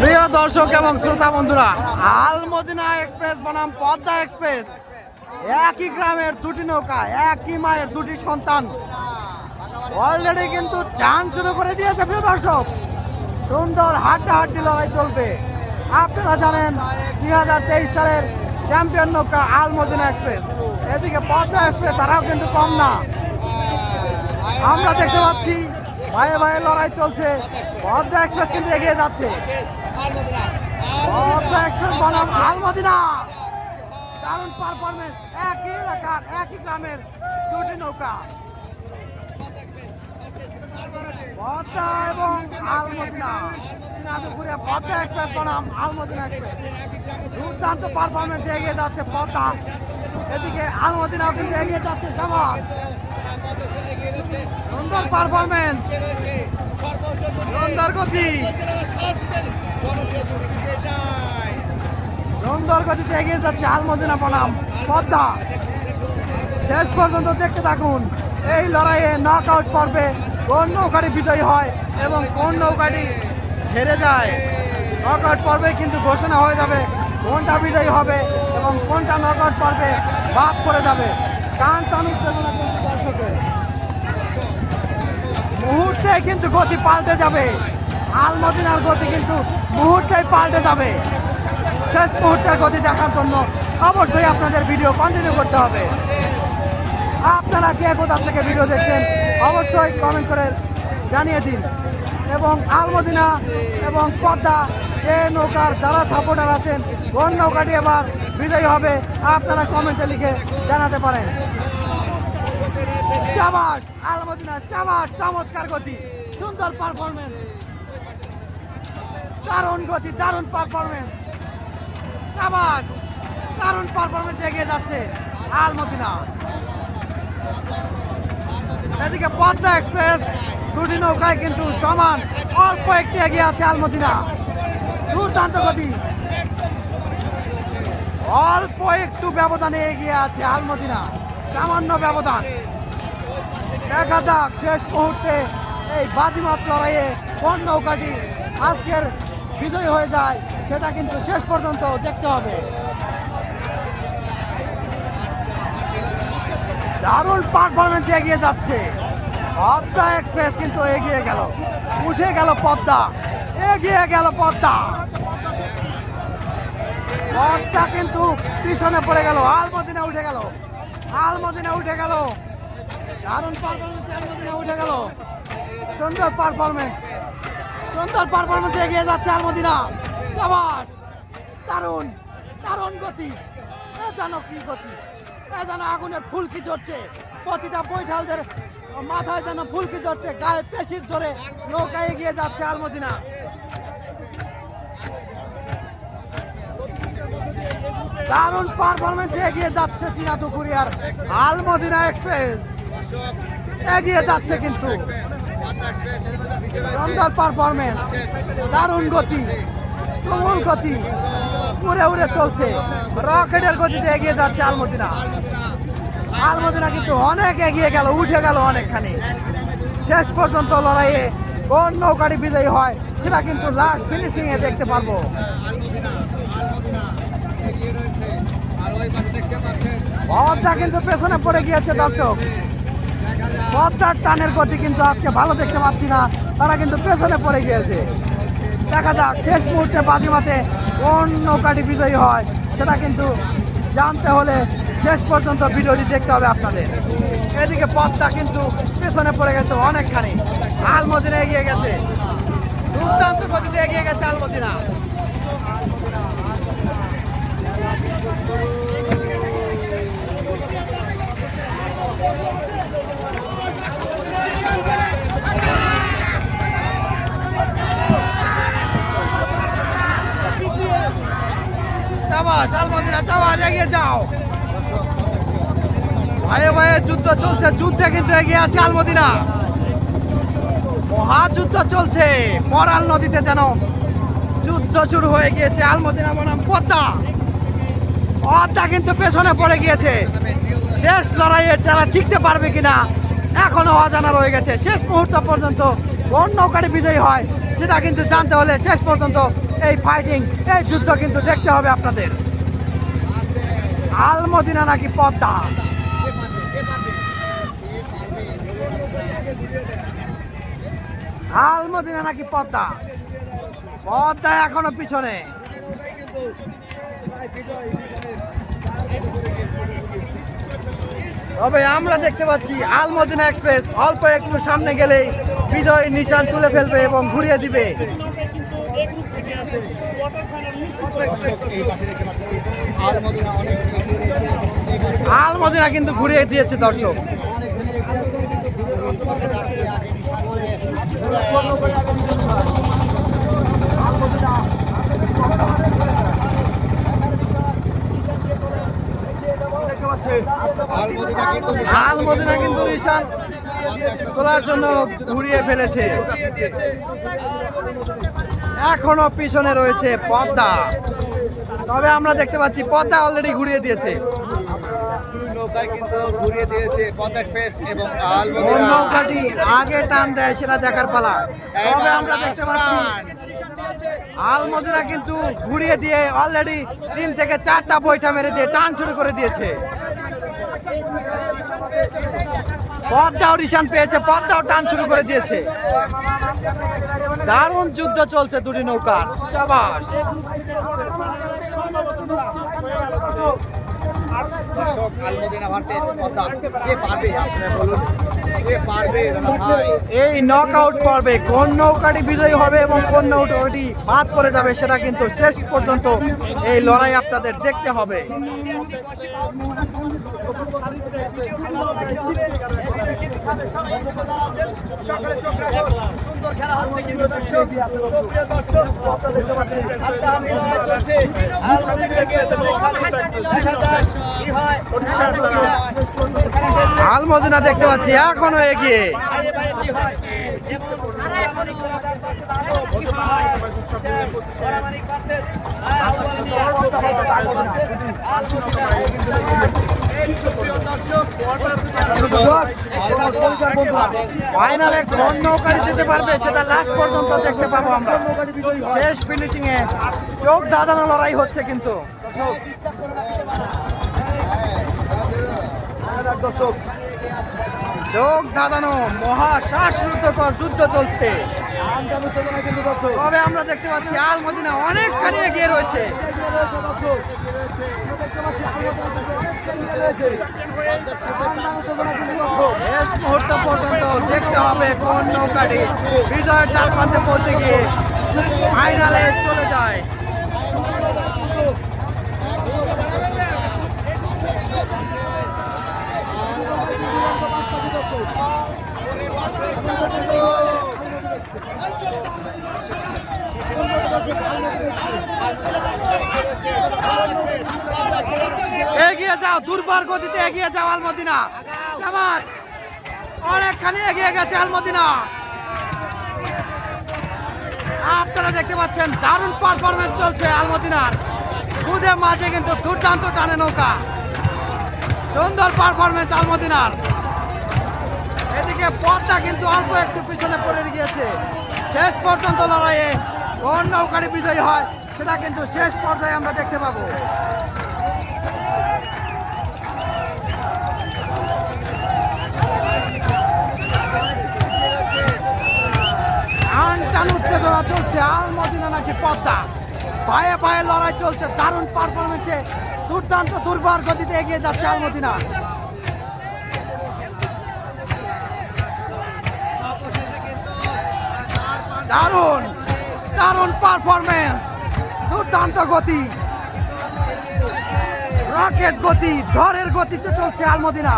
প্রিয় দর্শক এবং শ্রোতা বন্ধুরা আলমদিনা এক্সপ্রেস বনাম পদ্মা এক্সপ্রেস। একই গ্রামের দুটি নৌকা, একই মায়ের দুটি সন্তান। অলরেডি কিন্তু চান শুরু করে দিয়েছে, প্রিয় দর্শক। সুন্দর হাড্ডা হাড্ডি লড়াই চলবে। আপনারা জানেন, দুই হাজার তেইশ সালের চ্যাম্পিয়ন নৌকা আলমদিনা এক্সপ্রেস। এদিকে পদ্মা এক্সপ্রেস, তারাও কিন্তু কম না। আমরা দেখতে পাচ্ছি, ভাইয়ে ভাইয়ে লড়াই চলছে। পদ্মা এক্সপ্রেস কিন্তু এগিয়ে যাচ্ছে। পদ্মা এক্সপ্রেস বনাম আলমদিনা। দারুণ পারফরমেন্স একই এলাকার, একই গ্রামের দুটি নৌকা। পদ্মা এবং আলমদিনা। চীনাদুপুরে পদ্মা এক্সপ্রেস বনাম আলমদিনা এক্সপ্রেস। দুর্দান্ত পারফরমেন্স এগিয়ে যাচ্ছে পদ্মা। এদিকে আলমদিনাও কিন্তু এগিয়ে যাচ্ছে সমাজ। সুন্দর পারফরমেন্স সুন্দর গতি। সুন্দর গতিতে এগিয়ে যাচ্ছে আলমদিনা বনাম। পদ্মা। শেষ পর্যন্ত দেখতে থাকুন। এই লড়াইয়ে নক আউট পর্বে কোন নৌকাটি বিজয়ী হয় এবং কোন নৌকাটি হেরে যায়? নক আউট পর্বে কিন্তু ঘোষণা হয়ে যাবে কোনটা বিজয়ী হবে এবং কোনটা নক আউট পর্বে বাদ করে যাবে। কান টান কিন্তু দর্শকের মুহূর্তে কিন্তু গতি পাল্টে যাবে। আলমদিনার গতি কিন্তু মুহূর্তেই পাল্টে যাবে। শেষ মুহূর্তের গতি দেখার জন্য অবশ্যই আপনাদের ভিডিও কন্টিনিউ করতে হবে। আপনারা কে কোথা থেকে ভিডিও দেখছেন, অবশ্যই কমেন্ট করে জানিয়ে দিন। এবং আলমদিনা এবং পদ্মা যে নৌকার যারা সাপোর্টার আছেন কোন নৌকাটি এবার বিজয়ী হবে। আপনারা কমেন্টে লিখে জানাতে পারেন। চাবাট আলমদিনা চাবাট চমৎকার গতি, সুন্দর পারফরমেন্স দারুণ গতি, দারুণ পারফরমেন্স চাবাট দারুণ পারফরমেন্স এগিয়ে যাচ্ছে আলমদিনা। এদিকে পদ্মা এক্সপ্রেস, দুটি নৌকায় কিন্তু সমান অল্প একটি এগিয়ে আছে আলমদিনা। দুর্দান্ত গতি। অল্প একটু ব্যবধানে এগিয়ে আছে আলমদিনা। সামান্য ব্যবধান। দেখা যাক, শেষ মুহূর্তে এই বাজিমাত লড়াইয়ে কোন নৌকাটি আজকের বিজয় হয়ে যায়, সেটা কিন্তু শেষ পর্যন্ত দেখতে হবে। দারুণ পারফরমেন্স এগিয়ে যাচ্ছে। পদ্মা এক্সপ্রেস কিন্তু এগিয়ে গেল, উঠে গেল পদ্মা, এগিয়ে গেল পদ্মা। পদ্মা কিন্তু পিছনে পড়ে গেল, আলমদিনা উঠে গেল, আলমদিনা উঠে গেল। দারুণ পারফরমেন্স উঠে গেল। সুন্দর পারফরমেন্স সুন্দর পারফরমেন্স এগিয়ে যাচ্ছে আলমদিনা। চাবাস দারুণ! দারুণ গতি। এ জানো কি গতি। এ যেন আগুনের ফুলকি জ্বরছে প্রতিটা বৈঠালদের মাথায় যেন ফুলকি জ্বরছে গায়ে পেশির ধরে নৌকা এগিয়ে যাচ্ছে আলমদিনা। দারুণ পারফরমেন্স এগিয়ে যাচ্ছে চীনা দুপুরিয়ার আলমদিনা এক্সপ্রেস। এগিয়ে যাচ্ছে কিন্তু। সুন্দর পারফরমেন্স দারুণ গতি, তুমুল গতি, উড়ে উড়ে চলছে। রকেটের গতিতে এগিয়ে যাচ্ছে আলমদিনা। আলমদিনা কিন্তু অনেক এগিয়ে গেল, উঠে গেল অনেকখানি। শেষ পর্যন্ত লড়াইয়ে কোন নৌকাটি বিজয়ী হয়, সেটা কিন্তু লাস্ট ফিনিশিং এ দেখতে পারব। পদ্মা কিন্তু পেছনে পড়ে গিয়েছে দর্শক। পদ্মার টানের গতি কিন্তু আজকে ভালো দেখতে পাচ্ছি না। তারা কিন্তু পেছনে পড়ে গিয়েছে। দেখা যাক, শেষ মুহূর্তে বাজিমাতে কোন নৌকাটি বিজয়ী হয়, সেটা কিন্তু জানতে হলে শেষ পর্যন্ত ভিডিওটি দেখতে হবে আপনাদের। এদিকে পথটা কিন্তু পেছনে পড়ে গেছে অনেকখানি। আলমদিনা এগিয়ে গেছে। দুর্দান্ত গতিতে এগিয়ে গেছে আলমদিনা সাবাস আলমদিনা সাবাস এগিয়ে যাও ভাইয়ে ভাইয়ে যুদ্ধ চলছে, যুদ্ধে কিন্তু এগিয়ে আছে আলমদিনা। মহাযুদ্ধ চলছে, মরাল নদীতে যেন যুদ্ধ শুরু হয়ে গিয়েছে আলমদিনা বনাম পদ্মা। পদ্মা কিন্তু পেছনে পড়ে গিয়েছে। শেষ লড়াইয়ে তারা টিকতে পারবে কিনা এখনও অজানা রয়ে গেছে। শেষ মুহূর্ত পর্যন্ত কোন নৌকাটি বিজয়ী হয়, সেটা কিন্তু জানতে হলে শেষ পর্যন্ত এই ফাইটিং এই যুদ্ধ কিন্তু দেখতে হবে আপনাদের। আলমদিনা নাকি পদ্মা? আলমদিনা নাকি পদ্মা? পদ্মা এখনও পিছনে। তবে আমরা দেখতে পাচ্ছি আলমদিনা এক্সপ্রেস অল্প একটু সামনে গেলেই বিজয় নিশান তুলে ফেলবে এবং ঘুরিয়ে দিবে। আলমদিনা কিন্তু ঘুরিয়ে দিয়েছে দর্শক পথে যাচ্ছে আগে নিশান নিয়ে আলমদিনা কিন্তু নিশান তোলার জন্য ঘুরিয়ে ফেলেছে। এখনও পিছনে রয়েছে পদ্মা। তবে আমরা দেখতে পাচ্ছি, পদ্মা অলরেডি ঘুরিয়ে দিয়েছে। নৌকায় কিন্তু ঘুরিয়ে দিয়েছে পদ্মা এক্সপ্রেস এবং নৌকাটি আগে টান দেয় সেটা দেখার পালা। তবে আমরা দেখতে পাচ্ছি কিন্তু ঘুরিয়ে দিয়ে অলরেডি তিন থেকে চারটা বইটা মেরে দিয়ে টান শুরু করে দিয়েছে। পদ্মাও রিশান পেয়েছে পদ্মাও টান শুরু করে দিয়েছে। দারুণ যুদ্ধ চলছে দুটি নৌকার। চাবাস। দর্শক আলমদিনা ভার্সেস পদ্মা। কে পারবে? আপনারা বলুন। কে পারবে দাদা ভাই? এই নক আউট পর্বে কোন নৌকাটি বিজয়ী হবে এবং কোন নৌকাটি বাদ করে যাবে সেটা কিন্তু শেষ পর্যন্ত এই লড়াই আপনাদের দেখতে হবে। আলমদিনা দেখতে পাচ্ছি, এখনও এগিয়ে। যেতে পারবে, সেটা দেখতে পাবো চোখ দাদানো লড়াই হচ্ছে কিন্তু। চোখ দাদানো মহা শ্বাসরুদ্ধকর যুদ্ধ চলছে। তবে আমরা দেখতে পাচ্ছি আলমদিনা অনেকখানি এগিয়ে রয়েছে। শেষ মুহূর্ত পর্যন্ত দেখতে হবে কোন নৌকাটি। বিজয়ের দ্বার প্রান্তে পৌঁছে গিয়ে ফাইনালে চলে যায় এগিয়ে যাও, দুর্বার গতিতে এগিয়ে যাও আলমদিনা। অনেকখানি এগিয়ে গেছে আলমদিনা। আপনারা দেখতে পাচ্ছেন, দারুণ পারফরমেন্স চলছে আলমদিনার। খুদে মাঝে কিন্তু দুর্দান্ত টানে নৌকা। সুন্দর পারফরমেন্স আলমদিনার। এদিকে পথটা কিন্তু অল্প একটু পিছনে পড়ে গিয়েছে। শেষ পর্যন্ত লড়াইয়ে কোন নৌকারি বিজয়ী হয়, সেটা কিন্তু শেষ পর্যায়ে আমরা দেখতে পাবো টান উত্তেজনা চলছে আলমদিনা নাকি পদ্মা? পায়ে পায়ে লড়াই চলছে, দারুণ পারফরমেন্সে দুর্দান্ত দুর্বার গতিতে এগিয়ে যাচ্ছে আলমদিনা দারুণ দারুণ পারফরমেন্স দুর্দান্ত গতি। রকেট গতি, ঝড়ের গতিতে চলছে আলমদিনা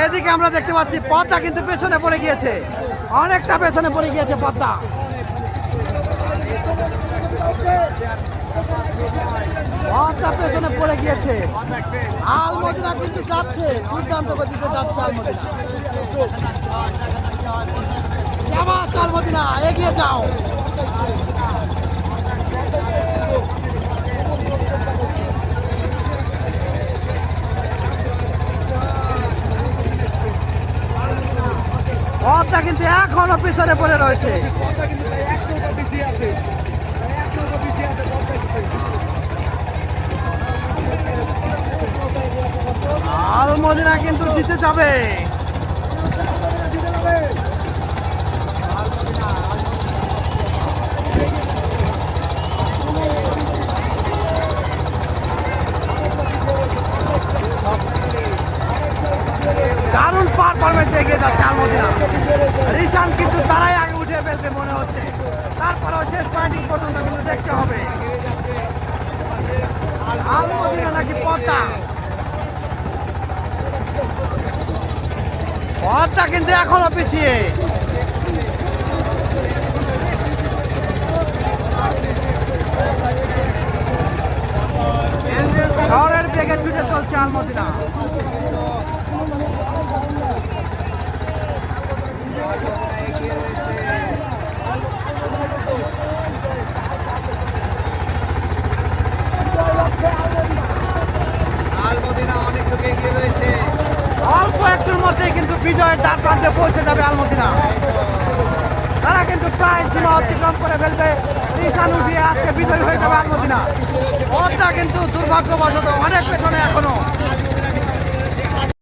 এদিকে আমরা দেখতে পাচ্ছি পদ্মা কিন্তু পেছনে পড়ে গিয়েছে। অনেকটা পেছনে পড়ে গিয়েছে পদ্মা। পদ্মা পেছনে পড়ে গিয়েছে। আলমদিনা কিন্তু যাচ্ছে, দুর্দান্ত গতিতে যাচ্ছে আলমদিনা। আলমদিনা, এগিয়ে যাও। পথটা কিন্তু এখনও পিছনে পড়ে রয়েছে। পদ্মা কিন্তু জিতে নৌকা পিছিয়ে আছে ভাই এক নৌকা পিছিয়ে আছে পদ্মা express। আলমদিনা কিন্তু জিতে যাবে দারুণ পারফরমেন্স এগিয়ে যাচ্ছে আলমদিনা। রিশান কিন্তু তারাই আগে উঠে ফেলবে মনে হচ্ছে। তারপরেও শেষ পয়েন্টিং পর্যন্ত কিন্তু দেখতে হবে। আলমদিনা নাকি পদ্মা? পথটা কিন্তু এখনও পিছিয়ে। শহরের বেগে ছুটে চলছে আলমদিনা আলমদিনা অনেক দূরে এগিয়ে রয়েছে অল্প একটুর মধ্যেই কিন্তু বিজয়ের দ্বার প্রান্তে পৌঁছে যাবে আলমদিনা। তারা কিন্তু প্রায় সীমা অতিক্রম করে ফেলবে। নিশান উঠিয়ে আজকে বিজয় হয়ে যাবে আলমদিনা। পথটা কিন্তু দুর্ভাগ্যবশত অনেক পেছনে এখনও।